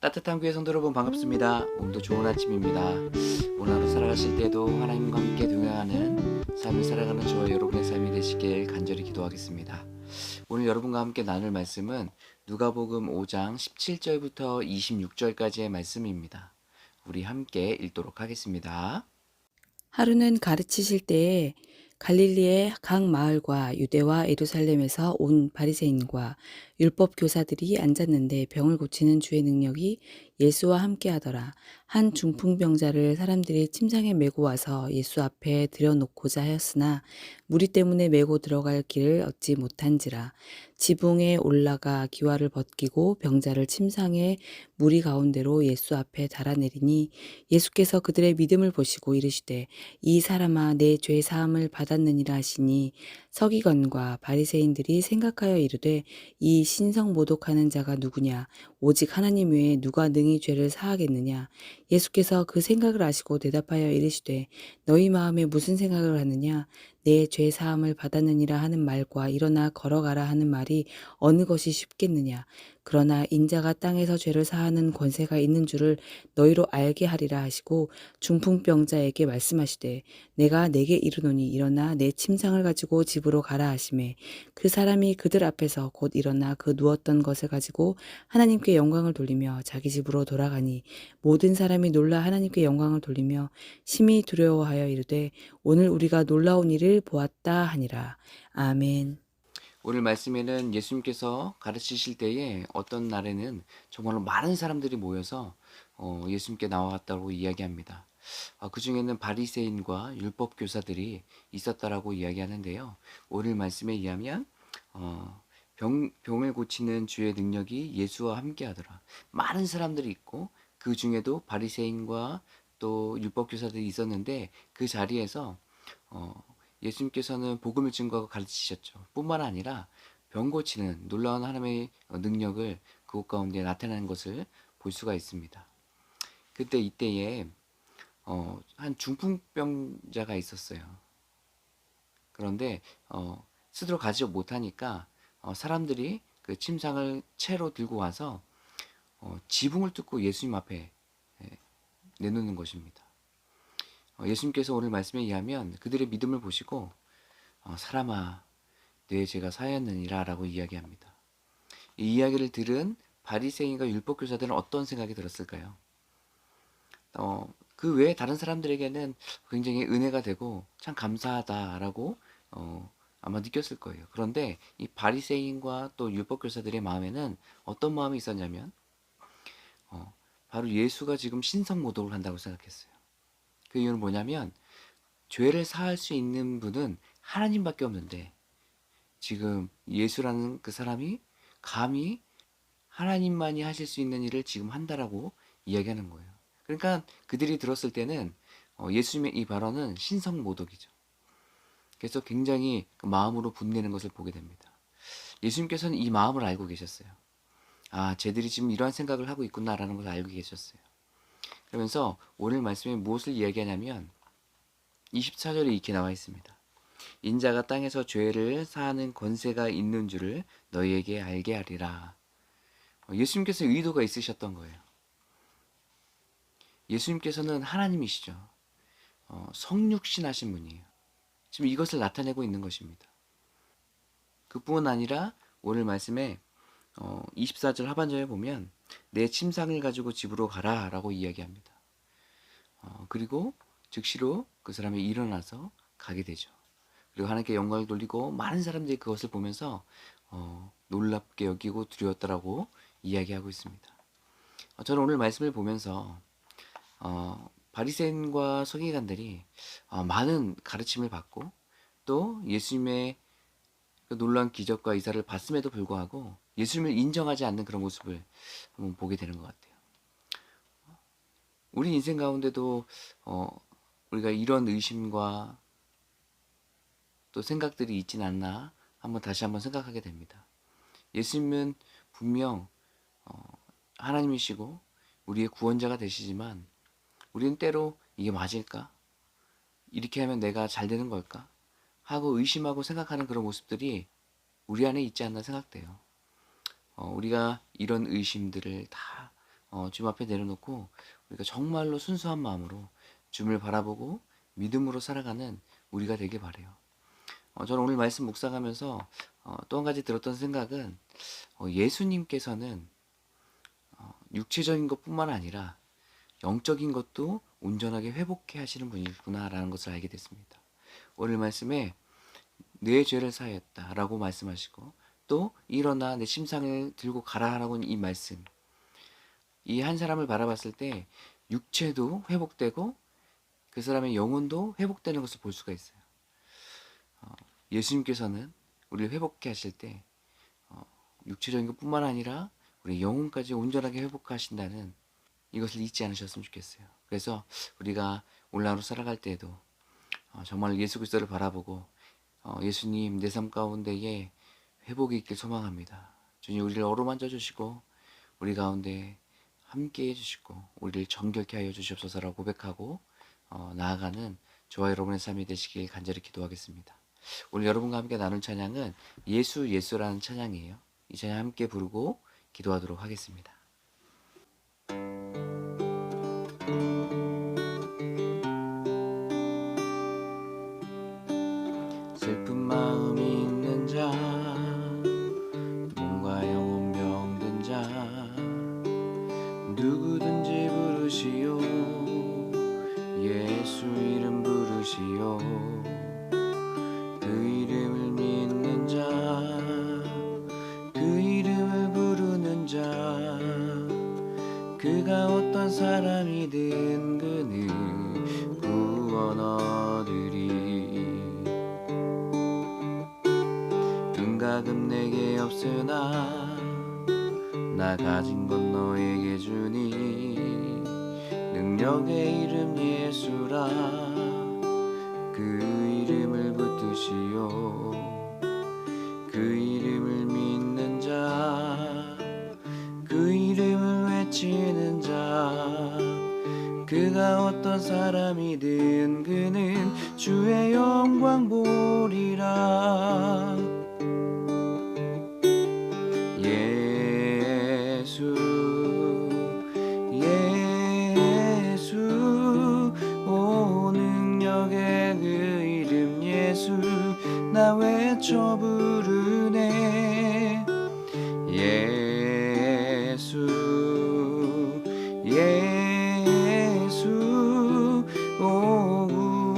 따뜻한 교회 성도 여러분 반갑습니다. 오늘도 좋은 아침입니다. 오늘 하루 살아가실 때도 하나님과 함께 동행하는 삶을 살아가는 저와 여러분의 삶이 되시길 간절히 기도하겠습니다. 오늘 여러분과 함께 나눌 말씀은 누가복음 5장 17절부터 26절까지의 말씀입니다. 우리 함께 읽도록 하겠습니다. 하루는 가르치실 때에 갈릴리의 각 마을과 유대와 예루살렘에서 온 바리새인과 율법 교사들이 앉았는데 병을 고치는 주의 능력이 예수와 함께 하더라. 한 중풍병자를 사람들이 침상에 메고 와서 예수 앞에 들여놓고자 하였으나 무리 때문에 메고 들어갈 길을 얻지 못한지라. 지붕에 올라가 기와를 벗기고 병자를 침상에 무리 가운데로 예수 앞에 달아내리니 예수께서 그들의 믿음을 보시고 이르시되 이 사람아 내 죄 사함을 받았느니라 하시니 서기관과 바리새인들이 생각하여 이르되 이 신성 모독하는 자가 누구냐 오직 하나님 외에 누가 능히 죄를 사하겠느냐? 예수께서 그 생각을 아시고 대답하여 이르시되 너희 마음에 무슨 생각을 하느냐 내 죄 사함을 받았느니라 하는 말과 일어나 걸어가라 하는 말이 어느 것이 쉽겠느냐? 그러나 인자가 땅에서 죄를 사하는 권세가 있는 줄을 너희로 알게 하리라 하시고 중풍병자에게 말씀하시되 내가 내게 이르노니 일어나 내 침상을 가지고 집으로 가라 하심에 그 사람이 그들 앞에서 곧 일어나 그 누웠던 것을 가지고 하나님께 영광을 돌리며 자기 집으로 돌아가니 모든 사람이 놀라 하나님께 영광을 돌리며 심히 두려워하여 이르되 오늘 우리가 놀라운 일을 보았다 하니라 아멘. 오늘 말씀에는 예수님께서 가르치실 때에 어떤 날에는 정말로 많은 사람들이 모여서 어, 예수님께 나와갔다고 이야기합니다. 아, 그 중에는 바리새인과 율법 교사들이 있었다라고 이야기하는데요. 오늘 말씀에 의하면 어, 병, 병을 고치는 주의 능력이 예수와 함께하더라. 많은 사람들이 있고 그 중에도 바리새인과 또 율법 교사들이 있었는데 그 자리에서 어, 예수님께서는 복음을 증거하고 가르치셨죠. 뿐만 아니라 병 고치는 놀라운 하나님의 능력을 그곳 가운데 나타나는 것을 볼 수가 있습니다. 그때 이때에 어, 한 중풍병자가 있었어요. 그런데 어, 스스로 가지 못하니까 어, 사람들이 그 침상을 채로 들고 와서 어, 지붕을 뚫고 예수님 앞에 예, 내놓는 것입니다. 어, 예수님께서 오늘 말씀에 의하면 그들의 믿음을 보시고 어, 사람아 내 죄가 사였느니라 라고 이야기합니다. 이 이야기를 들은 바리새인과 율법 교사들은 어떤 생각이 들었을까요? 어, 그 외에 다른 사람들에게는 굉장히 은혜가 되고 참 감사하다라고 어, 아마 느꼈을 거예요. 그런데 이 바리새인과 또 율법 교사들의 마음에는 어떤 마음이 있었냐면 어, 바로 예수가 지금 신성 모독을 한다고 생각했어요. 그 이유는 뭐냐면 죄를 사할 수 있는 분은 하나님밖에 없는데 지금 예수라는 그 사람이 감히 하나님만이 하실 수 있는 일을 지금 한다라고 이야기하는 거예요. 그러니까 그들이 들었을 때는 어, 예수님의 이 발언은 신성 모독이죠. 그래서 굉장히 그 마음으로 분내는 것을 보게 됩니다. 예수님께서는 이 마음을 알고 계셨어요. 아, 쟤들이 지금 이러한 생각을 하고 있구나라는 것을 알고 계셨어요. 그러면서 오늘 말씀에 무엇을 이야기하냐면 24절에 이렇게 나와 있습니다. 인자가 땅에서 죄를 사하는 권세가 있는 줄을 너희에게 알게 하리라. 어, 예수님께서 의도가 있으셨던 거예요. 예수님께서는 하나님이시죠. 어, 성육신 하신 분이에요. 지금 이것을 나타내고 있는 것입니다. 그뿐 아니라 오늘 말씀에 어, 24절 하반절에 보면 내 침상을 가지고 집으로 가라 라고 이야기합니다. 어, 그리고 즉시로 그 사람이 일어나서 가게 되죠. 그리고 하나님께 영광을 돌리고 많은 사람들이 그것을 보면서 어, 놀랍게 여기고 두려웠다라고 이야기하고 있습니다. 어, 저는 오늘 말씀을 보면서 어, 바리새인과 서기관들이 어, 많은 가르침을 받고 또 예수님의 그 놀라운 기적과 이사를 봤음에도 불구하고 예수님을 인정하지 않는 그런 모습을 한번 보게 되는 것 같아요. 우리 인생 가운데도 어, 우리가 이런 의심과 또 생각들이 있진 않나 한번 다시 한번 생각하게 됩니다. 예수님은 분명 어, 하나님이시고 우리의 구원자가 되시지만 우리는 때로 이게 맞을까? 이렇게 하면 내가 잘 되는 걸까? 하고 의심하고 생각하는 그런 모습들이 우리 안에 있지 않나 생각돼요. 어, 우리가 이런 의심들을 다 어, 주님 앞에 내려놓고 우리가 정말로 순수한 마음으로 주님을 바라보고 믿음으로 살아가는 우리가 되길 바래요. 어, 저는 오늘 말씀 묵상하면서 어, 또한 가지 들었던 생각은 어, 예수님께서는 어, 육체적인 것뿐만 아니라 영적인 것도 온전하게 회복해 하시는 분이구나라는 것을 알게 됐습니다. 오늘 말씀에 내 죄를 사하였다라고 말씀하시고 또 일어나 내 심상을 들고 가라 라고 이 말씀 이 한 사람을 바라봤을 때 육체도 회복되고 그 사람의 영혼도 회복되는 것을 볼 수가 있어요. 어, 예수님께서는 우리를 회복해 하실 때 어, 육체적인 것뿐만 아니라 우리 영혼까지 온전하게 회복하신다는 이것을 잊지 않으셨으면 좋겠어요. 그래서 우리가 올라로 살아갈 때에도 어, 정말 예수 그리스도를 바라보고 어, 예수님 내 삶 가운데에 회복이 있길 소망합니다. 주님 우리를 어루만져 주시고 우리 가운데 함께 해주시고 우리를 정결케 하여 주시옵소서라고 고백하고 어, 나아가는 저와 여러분의 삶이 되시길 간절히 기도하겠습니다. 오늘 여러분과 함께 나눌 찬양은 예수 예수라는 찬양이에요. 이 찬양 함께 부르고 기도하도록 하겠습니다. 이름 예수라. 그 이름을 붙드시오. 그 이름을 믿는 자. 그 이름을 외치는 자. 그가 어떤 사람이든 그는 주의 영광 보리라. 예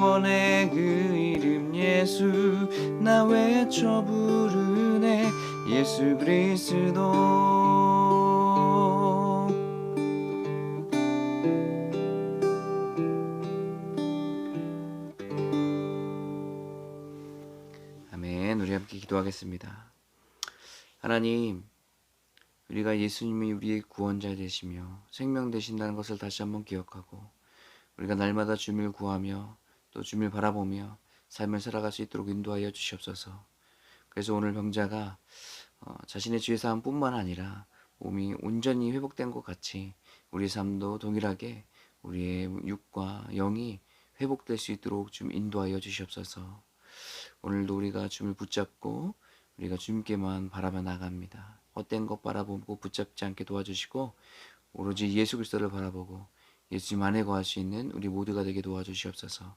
구원의 그 이름 예수 나 외쳐 부르네. 예수 그리스도. 우리 함께 기도하겠습니다. 하나님 우리가 예수님이 우리의 구원자 되시며 생명 되신다는 것을 다시 한번 기억하고 우리가 날마다 주님을 구하며 또 주님을 바라보며 삶을 살아갈 수 있도록 인도하여 주시옵소서. 그래서 오늘 병자가 어, 자신의 죄 사함뿐만 아니라 몸이 온전히 회복된 것 같이 우리 삶도 동일하게 우리의 육과 영이 회복될 수 있도록 좀 인도하여 주시옵소서. 오늘도 우리가 주님을 붙잡고 우리가 주님께만 바라며 나갑니다. 헛된 것 바라보고 붙잡지 않게 도와주시고 오로지 예수 그리스도를 바라보고 예수님 안에 거할 수 있는 우리 모두가 되게 도와주시옵소서.